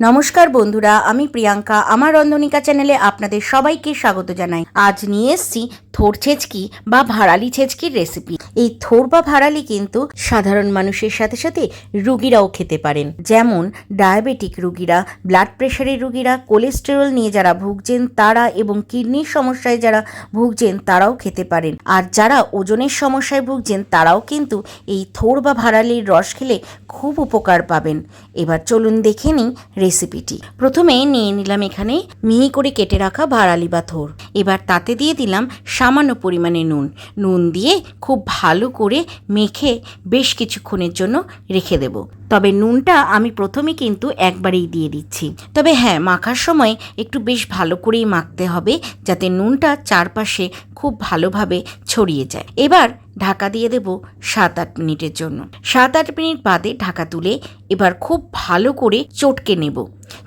নমস্কার বন্ধুরা, আমি প্রিয়াঙ্কা। আমার রন্ধনিকা চ্যানেলে আপনাদের সবাইকে স্বাগত জানাই। আজ নিয়ে এসছি থোর ছেচকি বা ভাড়ালি ছেচকির রেসিপি এই থোর বা ভাড়ালি কিন্তু সাধারণ মানুষের সাথে সাথে রুগীরাও খেতে পারেন। যেমন ডায়াবেটিক রুগীরা ব্লাড প্রেশারের রুগীরা কোলেস্টেরল নিয়ে যারা ভুগছেন তারা এবং কিডনির সমস্যায় যারা ভুগছেন তারাও খেতে পারেন। আর যারা ওজনের সমস্যায় ভুগছেন তারাও কিন্তু এই থোর বা ভাড়ালির রস খেলে খুব উপকার পাবেন। এবার চলুন দেখে নিই রেসিপিটি। প্রথমে নিয়ে নিলাম এখানে মিহি করে কেটে রাখা ভাড়ালি বা থোর এবার তাতে দিয়ে দিলাম সামান্য পরিমাণে নুন। নুন দিয়ে খুব ভালো করে মেখে বেশ কিছুক্ষণের জন্য রেখে দেব। তবে নুনটা আমি প্রথমে কিন্তু একবারেই দিয়ে দিচ্ছি। তবে হ্যাঁ মাখার সময় একটু বেশ ভালো করেই মাখতে হবে যাতে নুনটা চারপাশে খুব ভালোভাবে ছড়িয়ে যায়। এবার ঢাকা দিয়ে দেব সাত আট মিনিটের জন্য। সাত আট মিনিট বাদে ঢাকা তুলে এবার খুব ভালো করে চটকে নেব।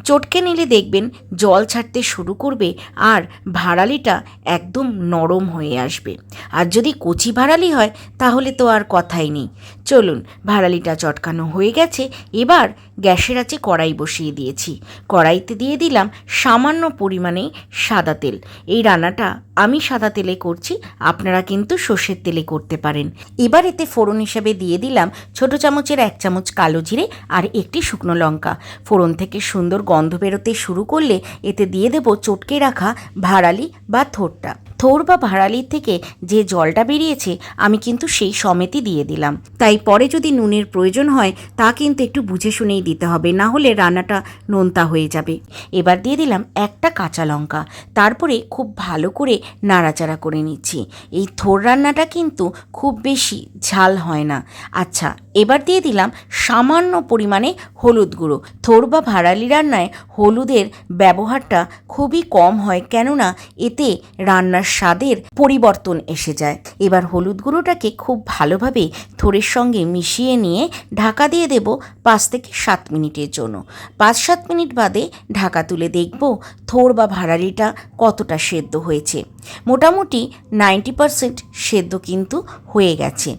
চটকে নিলে দেখবেন জল ছাড়তে শুরু করবে আর ভাড়ালিটা একদম নরম হয়ে আসবে। আর যদি কচি ভাড়ালি হয় তাহলে তো আর কথাই নেই। চলুন, ভাড়ালিটা চটকানো হয়ে গেছে, এবার গ্যাসের আছে কড়াই বসিয়ে দিয়েছি। কড়াইতে দিয়ে দিলাম সামান্য পরিমাণে সাদা তেল। এই রান্নাটা আমি সাদা তেলে করছি, আপনারা কিন্তু সর্ষের তেলে করতে পারেন। এবার এতে ফোড়ন হিসেবে দিয়ে দিলাম ছোট চামচের এক চামচ কালো জিরে আর একটি শুকনো লঙ্কা। ফোড়ন থেকে সুন্দর গন্ধ বেরোতে শুরু করলে এতে দিয়ে দেব চটকে রাখা ভাড়ালি বা থোরটা। থোর বা ভাড়ালির থেকে যে জলটা বেরিয়েছে, আমি কিন্তু সেই সমেতই দিয়ে দিলাম। তাই পরে যদি নুনের প্রয়োজন হয়, তা কিন্তু একটু বুঝে শুনেই দিতে হবে, না হলে রান্নাটা নোনতা হয়ে যাবে। এবার দিয়ে দিলাম একটা কাঁচা লঙ্কা। তারপরে খুব ভালো করে নাড়াচাড়া করে নিচ্ছি। এই থোর রান্নাটা কিন্তু খুব বেশি ঝাল হয় না। আচ্ছা এবার দিয়ে দিলাম সামান্য পরিমাণে হলুদ গুঁড়ো। থোর বা ভাড়ালি রান্নায় হলুদের ব্যবহারটা খুবই কম হয়, কেননা এতে রান্নার স্বাদের পরিবর্তন এসে যায়। এবার হলুদ গুঁড়োটাকে খুব ভালোভাবে থোরের সঙ্গে মিশিয়ে নিয়ে ঢাকা দিয়ে দেব পাঁচ থেকে সাত মিনিটের জন্য। পাঁচ সাত মিনিট বাদে ঢাকা তুলে দেখব থোর বা ভাড়ালিটা কতটা সেদ্ধ হয়েছে। মোটামুটি নাইনটি পারসেন্ট সেদ্ধ কিন্তু হয়ে গেছে।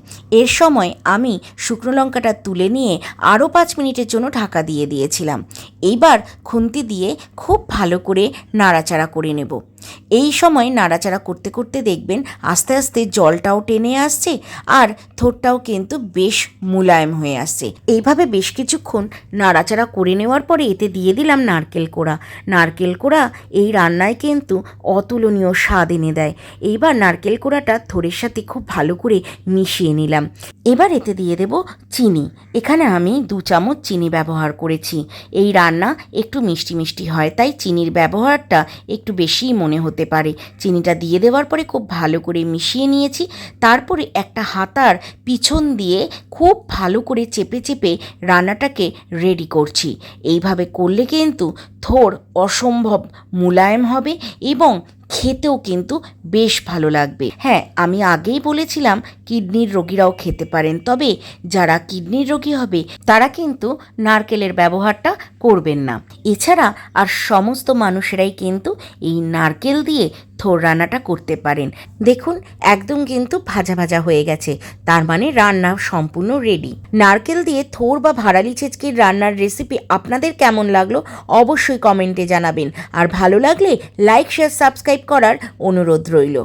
এর সময় আমি শুকনো লঙ্কাটা তুলে নিয়ে আরও পাঁচ মিনিটের জন্য ঢাকা দিয়ে দিয়েছিলাম। এইবার খুন্তি দিয়ে খুব ভালো করে নাড়াচাড়া করে নেব। এই সময় নাড়াচাড়া করতে করতে দেখবেন আস্তে আস্তে জলটাও টেনে আসছে আর থোরটাও কিন্তু বেশ মুলায়ম হয়ে আসছে। এইভাবে বেশ কিছুক্ষণ নাড়াচাড়া করে নেওয়ার পরে এতে দিয়ে দিলাম নারকেল কোড়া। নারকেল কোড়া এই রান্নায় কিন্তু অতুলনীয় স্বাদ এনে দেয়। এইবার নারকেল কোড়াটা থোরের সাথে খুব ভালো করে মিশিয়ে নিলাম। এবার এতে দিয়ে দেব চিনি। এখানে আমি দু চামচ চিনি ব্যবহার করেছি। এই রান্না একটু মিষ্টি মিষ্টি হয়, তাই চিনির ব্যবহারটা একটু বেশিই মনে হতে পারে। চিনিটা দিয়ে দেওয়ার পরে খুব ভালো করে মিশিয়ে নিয়েছি। তারপরে একটা হাতার পিছন দিয়ে খুব ভালো করে চেপে চেপে রান্নাটাকে রেডি করছি। এইভাবে করলে কিন্তু থোর অসম্ভব মুলায়েম হবে এবং খেতেও কিন্তু বেশ ভালো লাগবে। হ্যাঁ আমি আগেই বলেছিলাম কিডনির রোগীরাও খেতে পারেন। তবে যারা কিডনির রোগী হবে, তারা কিন্তু নারকেলের ব্যবহারটা করবেন না। এছাড়া আর সমস্ত মানুষেরাই কিন্তু এই নারকেল দিয়ে থোর রান্নাটা করতে পারেন। দেখুন, একদম কিন্তু ভাজা ভাজা হয়ে গেছে। তার মানে রান্না সম্পূর্ণ রেডি নারকেল দিয়ে থোর বা ভাড়ালি ছেচকির রান্নার রেসিপি আপনাদের কেমন লাগল অবশ্যই কমেন্টে জানাবেন। আর ভালো লাগলে লাইক শেয়ার সাবস্ক্রাইব করার অনুরোধ রইল।